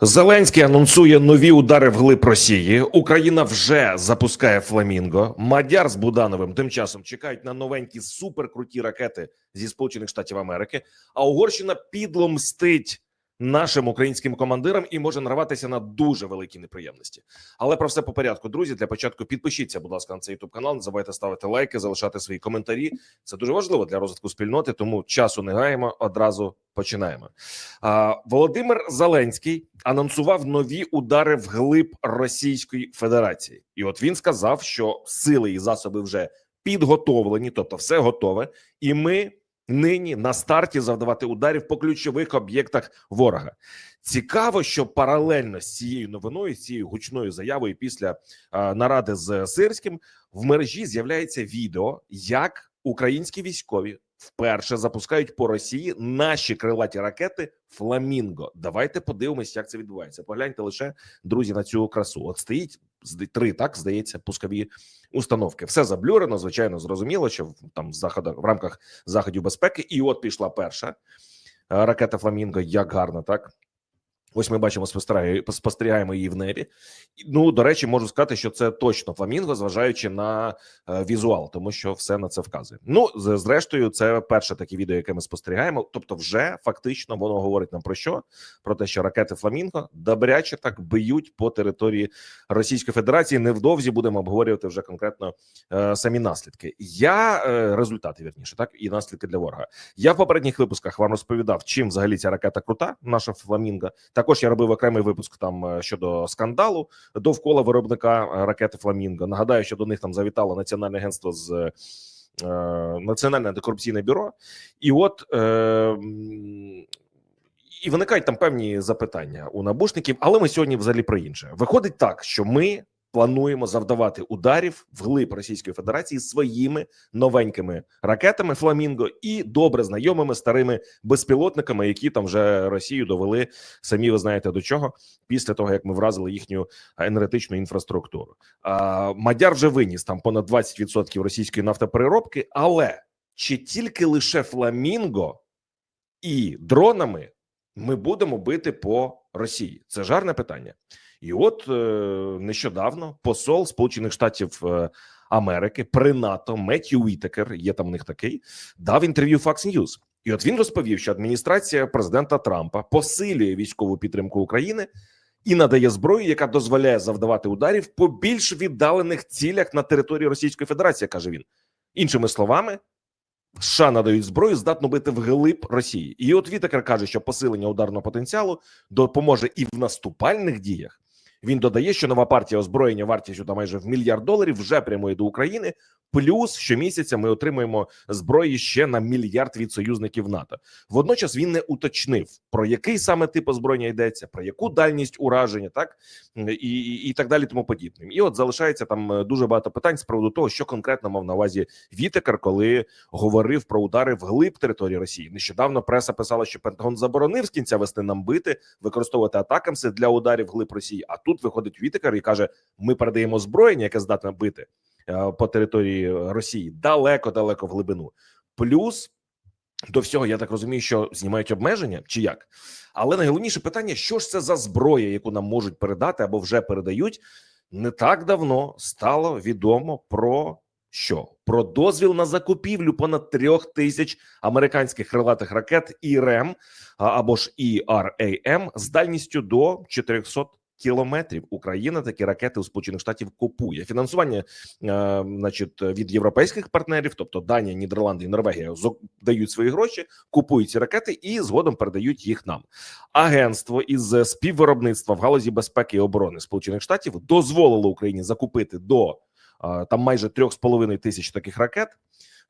Зеленський анонсує нові удари вглиб Росії. Україна вже запускає фламінго. Мадяр з Будановим тим часом чекають на новенькі суперкруті ракети зі Сполучених Штатів Америки. А Угорщина підло мстить нашим українським командирам і може нарватися на дуже великі неприємності. Але про все по порядку, друзі. Для початку підпишіться, будь ласка, на цей youtube канал. Не забувайте ставити лайки, залишати свої коментарі. Це дуже важливо для розвитку спільноти. Тому часу не гаємо. Одразу починаємо. А, Володимир Зеленський анонсував нові удари вглиб Російської Федерації, і от він сказав, що сили і засоби вже підготовлені, тобто все готове, і ми нині на старті завдавати ударів по ключових об'єктах ворога. Цікаво, що паралельно з цією новиною, з цією гучною заявою після а, наради з Сирським в мережі з'являється відео, як українські військові вперше запускають по Росії наші крилаті ракети Фламінго. Давайте подивимось, як це відбувається. Погляньте лише друзі на цю красу. От стоїть три, так здається, пускові установки. Все заблюрено. Звичайно, зрозуміло, що там в заходах в рамках заходів безпеки. І от пішла перша е, ракета Фламінго. Як гарно, так. Ось ми бачимо, спостерігаємо її в небі. Ну до речі, можу сказати, що це точно фламінго, зважаючи на е, візуал, тому що все на це вказує. Ну зрештою, це перше таке відео, яке ми спостерігаємо. Тобто, вже фактично воно говорить нам про що? Про те, що ракети Фламінго добряче так б'ють по території Російської Федерації. Невдовзі будемо обговорювати вже конкретно е, самі наслідки. Я е, результати вірніше, так і наслідки для ворога. Я в попередніх випусках вам розповідав, чим взагалі ця ракета крута, наша Фламінго. Також я робив окремий випуск там е, щодо скандалу довкола виробника е, ракети Фламінго. Нагадаю, що до них там завітало національне агентство з е, Національне антикорупційне бюро, і от. Е, і виникають там певні запитання у набушників, але ми сьогодні взагалі про інше. Виходить так, що ми плануємо завдавати ударів вглиб Російської Федерації своїми новенькими ракетами Фламінго і добре знайомими старими безпілотниками, які там вже Росію довели самі. Ви знаєте до чого після того, як ми вразили їхню енергетичну інфраструктуру. А, Мадяр вже виніс там понад 20% російської нафтопереробки, але чи тільки лише Фламінго і дронами ми будемо бити по Росії? Це жарне питання. І от е, нещодавно посол Сполучених Штатів е, Америки при НАТО Меттью Уітекер, є там в них такий, дав інтерв'ю Fox News. І от він розповів, що адміністрація президента Трампа посилює військову підтримку України і надає зброю, яка дозволяє завдавати ударів по більш віддалених цілях на території Російської Федерації, каже він. Іншими словами, США надають зброю, здатну бити вглиб Росії. І от Вітекер каже, що посилення ударного потенціалу допоможе і в наступальних діях. Він додає, що нова партія озброєння вартістю та майже в мільярд доларів вже прямує до України. Плюс щомісяця ми отримуємо зброї ще на мільярд від союзників НАТО. Водночас він не уточнив про який саме тип озброєння йдеться, про яку дальність ураження, так і, і, і так далі, тому подібним. І от залишається там е, дуже багато питань з приводу того, що конкретно мав на увазі Вітекер, коли говорив про удари вглиб території Росії. Нещодавно преса писала, що Пентагон заборонив з кінця весни нам бити, використовувати атакамси для ударів вглиб Росії. А тут виходить Вітекер і каже: ми передаємо зброєння, яке здатне бити е, по території Росії далеко, далеко в глибину. Плюс до всього, я так розумію, що знімають обмеження чи як. Але найголовніше питання: що ж це за зброя, яку нам можуть передати або вже передають, не так давно стало відомо про що? Про дозвіл на закупівлю понад трьох тисяч американських крилатих ракет ІРМ а, або ж ІРАМ з дальністю до 400 кілометрів. Україна такі ракети у Сполучених Штатів купує. Фінансування, е, значить, від європейських партнерів, тобто Данія, Нідерланди і Норвегія, дають свої гроші, купують ці ракети і згодом передають їх нам. Агентство із співвиробництва в галузі безпеки і оборони Сполучених Штатів дозволило Україні закупити до е, там майже трьох з половиною тисяч таких ракет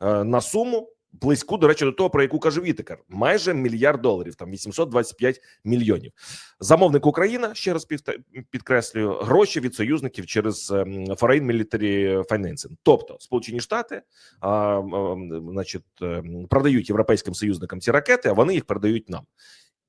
е, на суму. Близьку, до речі, до того, про яку каже Вітекер, майже мільярд доларів, там 825 мільйонів. Замовник Україна ще раз підкреслюю гроші від союзників через ем, Foreign Military Financing. Тобто Сполучені Штати, а, ем, значить, ем, продають європейським союзникам ці ракети, а вони їх передають нам.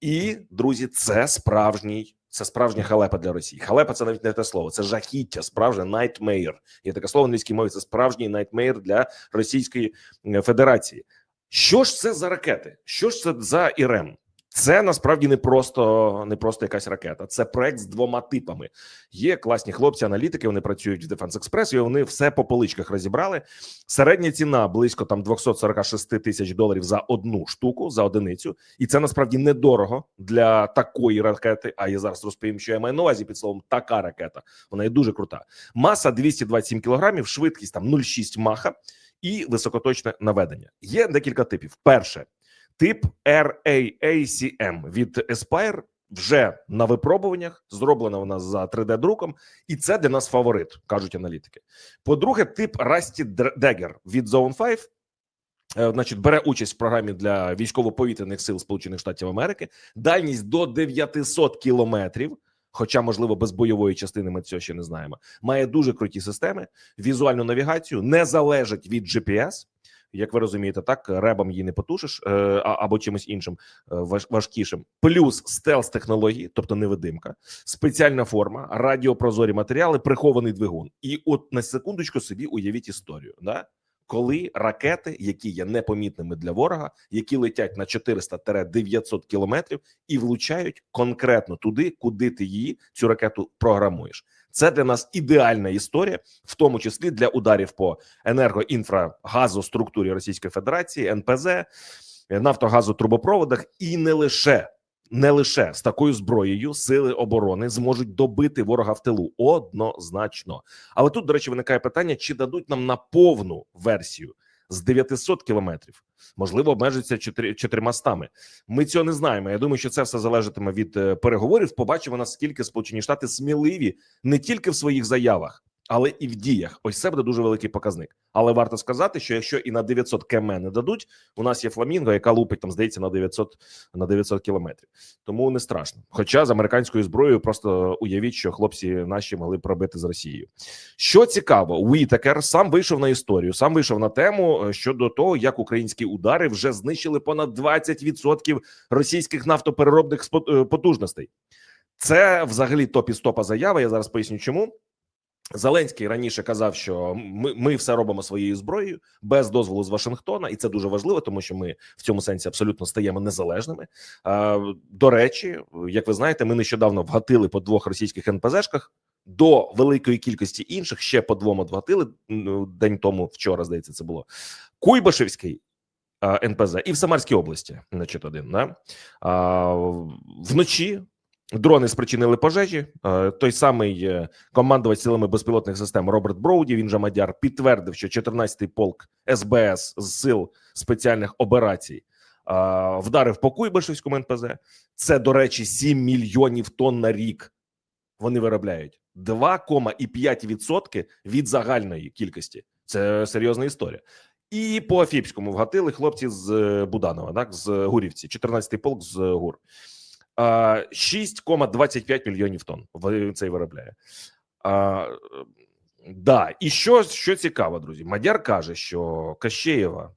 І друзі, це справжній. Це справжня халепа для Росії. Халепа це навіть не те слово, це жахіття, справжнє nightmare. Є таке слово в англійській мові. Це справжній nightmare для Російської е, Федерації. Що ж це за ракети? Що ж це за ІРЕМ? Це насправді не просто не просто якась ракета. Це проект з двома типами. Є класні хлопці-аналітики. Вони працюють в Defense Express, і вони все по поличках розібрали. Середня ціна близько там 246 тисяч доларів за одну штуку за одиницю, і це насправді недорого для такої ракети. А я зараз розповім, що я маю на увазі під словом така ракета. Вона є дуже крута. Маса 227 кілограмів, швидкість там 0,6 маха і високоточне наведення. Є декілька типів. Перше тип RAACM від Aspire вже на випробуваннях. Зроблена вона за 3D друком, і це для нас фаворит, кажуть аналітики. По-друге, тип Rusty Dagger від Zone 5 е, Значить, бере участь в програмі для військово-повітряних сил Сполучених Штатів Америки. Дальність до 900 кілометрів. Хоча, можливо, без бойової частини ми цього ще не знаємо. Має дуже круті системи, візуальну навігацію, не залежить від GPS. Як ви розумієте, так ребом її не потушиш е, або чимось іншим е, важкішим. Плюс стелс технології, тобто невидимка, спеціальна форма, радіопрозорі матеріали, прихований двигун. І от на секундочку собі уявіть історію. Да? Коли ракети, які є непомітними для ворога, які летять на 400-900 кілометрів і влучають конкретно туди, куди ти її цю ракету програмуєш. Це для нас ідеальна історія, в тому числі для ударів по енергоінфрагазоструктурі Російської Федерації, НПЗ, нафтогазотрубопроводах і не лише. Не лише з такою зброєю сили оборони зможуть добити ворога в тилу однозначно. Але тут, до речі, виникає питання: чи дадуть нам на повну версію з 900 кілометрів? Можливо, обмежиться чотири- чотирма стами. Ми цього не знаємо. Я думаю, що це все залежатиме від е, переговорів. Побачимо наскільки Сполучені Штати сміливі не тільки в своїх заявах, але і в діях. Ось це буде дуже великий показник. Але варто сказати, що якщо і на 900 км не дадуть, у нас є фламінго, яка лупить там, здається, на 900, на 900 кілометрів. Тому не страшно. Хоча з американською зброєю просто уявіть, що хлопці наші могли пробити з Росією. Що цікаво, Уітакер сам вийшов на історію, сам вийшов на тему е, щодо того, як українські удари вже знищили понад 20% російських нафтопереробних е, потужностей. Це взагалі топ із топа заява. Я зараз поясню, чому. Зеленський раніше казав, що ми, ми все робимо своєю зброєю без дозволу з Вашингтона, і це дуже важливо, тому що ми в цьому сенсі абсолютно стаємо незалежними. А, до речі, як ви знаєте, ми нещодавно вгатили по двох російських НПЗшках. До великої кількості інших ще по двом вгатили ну, день тому. Вчора здається, це було Куйбашевський НПЗ і в Самарській області. Значить, один да? а, вночі Дрони спричинили пожежі. Е, Той самий е, командувач силами безпілотних систем Роберт Броуді, він же Мадяр, підтвердив, що 14-й полк СБС з сил спеціальних операцій е, вдарив по Куйбишевському НПЗ. Це, до речі, 7 мільйонів тонн на рік. Вони виробляють 2,5% від загальної кількості. Це серйозна історія. І по Афіпському вгатили хлопці з Буданова, так з Гурівці, 14-й полк з Гур. А, 6,25 мільйонів тонн цей виробляє. А, да, і що, що цікаво, друзі, Мадяр каже, що Кащеєва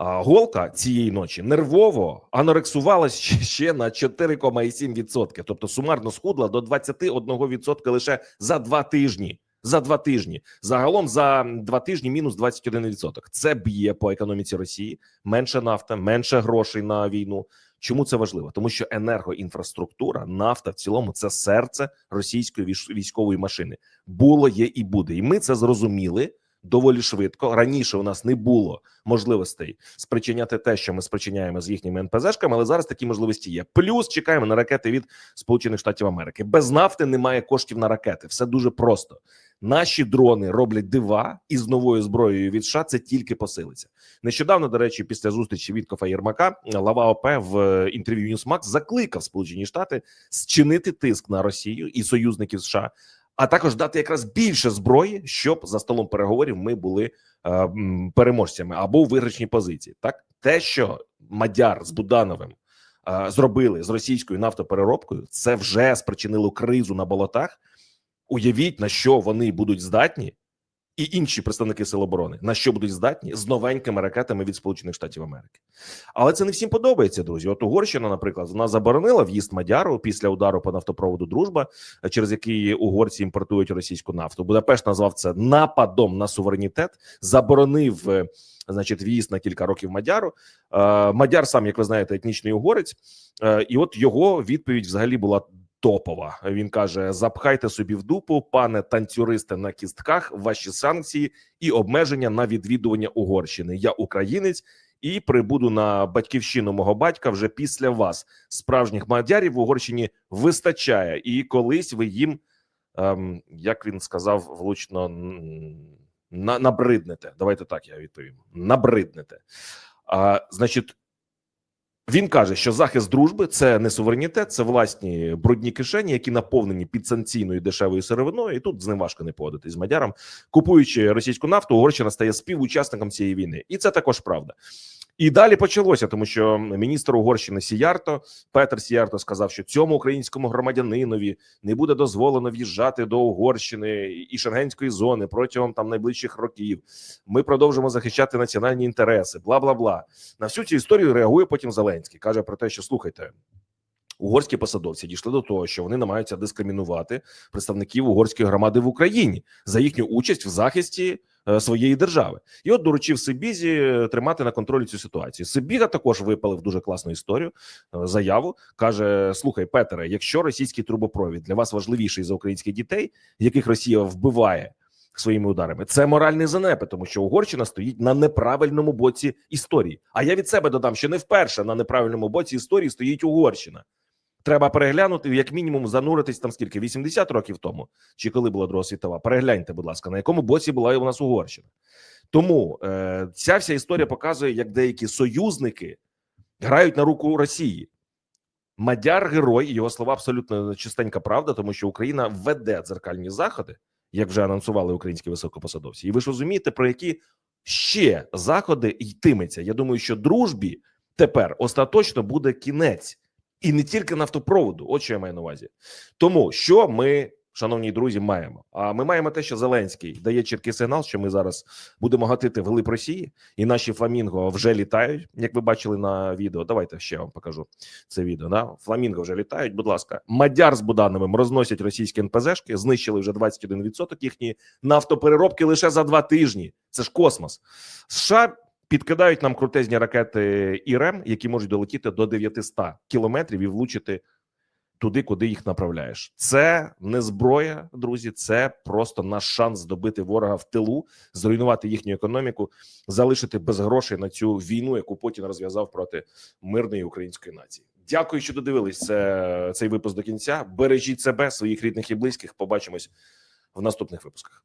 голка цієї ночі нервово анорексувалась ще на 4,7%, тобто сумарно схудла до 21% лише за два тижні. За два тижні загалом за два тижні мінус 21%. Це б'є по економіці Росії. Менше нафта, менше грошей на війну. Чому це важливо? Тому що енергоінфраструктура, нафта в цілому це серце російської військ- військової машини. Було, є і буде. І ми це зрозуміли доволі швидко. Раніше у нас не було можливостей спричиняти те, що ми спричиняємо з їхніми НПЗшками, але зараз такі можливості є. Плюс чекаємо на ракети від Сполучених Штатів Америки. Без нафти немає коштів на ракети. Все дуже просто. Наші дрони роблять дива, і з новою зброєю від США це тільки посилиться. Нещодавно, до речі, після зустрічі Віткофа Єрмака Лава ОП в е, інтерв'ю Newsmax закликав Сполучені Штати зчинити тиск на Росію і союзників США, а також дати якраз більше зброї, щоб за столом переговорів ми були е, переможцями або у виграшній позиції. Так, те, що Мадяр з Будановим е, зробили з російською нафтопереробкою, це вже спричинило кризу на болотах. Уявіть на що вони будуть здатні. І інші представники сил оборони на що будуть здатні з новенькими ракетами від Сполучених Штатів Америки. Але це не всім подобається, друзі. От Угорщина, наприклад, вона заборонила в'їзд Мадяру після удару по нафтопроводу Дружба, через який угорці імпортують російську нафту. Будапешт назвав це нападом на суверенітет, заборонив. е, Значить, в'їзд на кілька років Мадяру. Е, Мадяр сам, як ви знаєте, етнічний угорець, Е, і от його відповідь взагалі була топова. Він каже: запхайте собі в дупу, пане танцюристи на кістках, ваші санкції і обмеження на відвідування Угорщини. Я українець і прибуду на батьківщину мого батька вже після вас. Справжніх мадярів в Угорщині вистачає, і колись ви їм, ем, як він сказав, влучно на, набриднете. Давайте так я відповім: набриднете. А, значить, він каже, що захист дружби це не суверенітет, це власні брудні кишені, які наповнені підсанкційною дешевою сировиною. І тут з ним важко не погодитись з мадяром. Купуючи російську нафту, Угорщина стає співучасником цієї війни, і це також правда. І далі почалося, тому що міністр Угорщини Сіярто Петер Сіярто сказав, що цьому українському громадянинові не буде дозволено в'їжджати до Угорщини і Шенгенської зони протягом там найближчих років. Ми продовжимо захищати національні інтереси. Бла бла бла. На всю цю історію реагує потім Зеленський. каже про те, що слухайте. Угорські посадовці дійшли до того, що вони намагаються дискримінувати представників угорської громади в Україні за їхню участь в захисті своєї держави, і от доручив Сибізі е, тримати на контролі цю ситуацію. Сибіга також випалив дуже класну історію. е, Заяву каже: Слухай, Петере, якщо російський трубопровід для вас важливіший за українських дітей, яких Росія вбиває своїми ударами, це моральний занепи, тому що Угорщина стоїть на неправильному боці історії. А я від себе додам, що не вперше на неправильному боці історії стоїть Угорщина. Треба переглянути, як мінімум, зануритись там скільки 80 років тому, чи коли була Друга світова. Перегляньте, будь ласка, на якому боці була і у нас Угорщина. Тому е, ця вся історія показує, як деякі союзники грають на руку Росії. Мадяр герой, його слова абсолютно чистенька правда, тому що Україна веде дзеркальні заходи, як вже анонсували українські високопосадовці. І ви ж розумієте, про які ще заходи йтиметься. Я думаю, що дружбі тепер остаточно буде кінець. І не тільки нафтопроводу, от що я маю на увазі. Тому що ми, шановні друзі, маємо. А ми маємо те, що Зеленський дає чіткий сигнал, що ми зараз будемо гатити вглиб Росії, і наші фламінго вже літають, як ви бачили на відео. Давайте ще вам покажу це відео. Да? Фламінго вже літають. Будь ласка, Мадяр з Будановим розносять російські НПЗшки, знищили вже 21% їхньої нафтопереробки лише за два тижні. Це ж космос. США підкидають нам крутезні ракети ІРЕМ, які можуть долетіти до 900 кілометрів і влучити туди, куди їх направляєш. Це не зброя, друзі. Це просто наш шанс здобити ворога в тилу, зруйнувати їхню економіку, залишити без грошей на цю війну, яку Путін розв'язав проти мирної української нації. Дякую, що додивились це, цей випуск до кінця. Бережіть себе, своїх рідних і близьких. Побачимось в наступних випусках.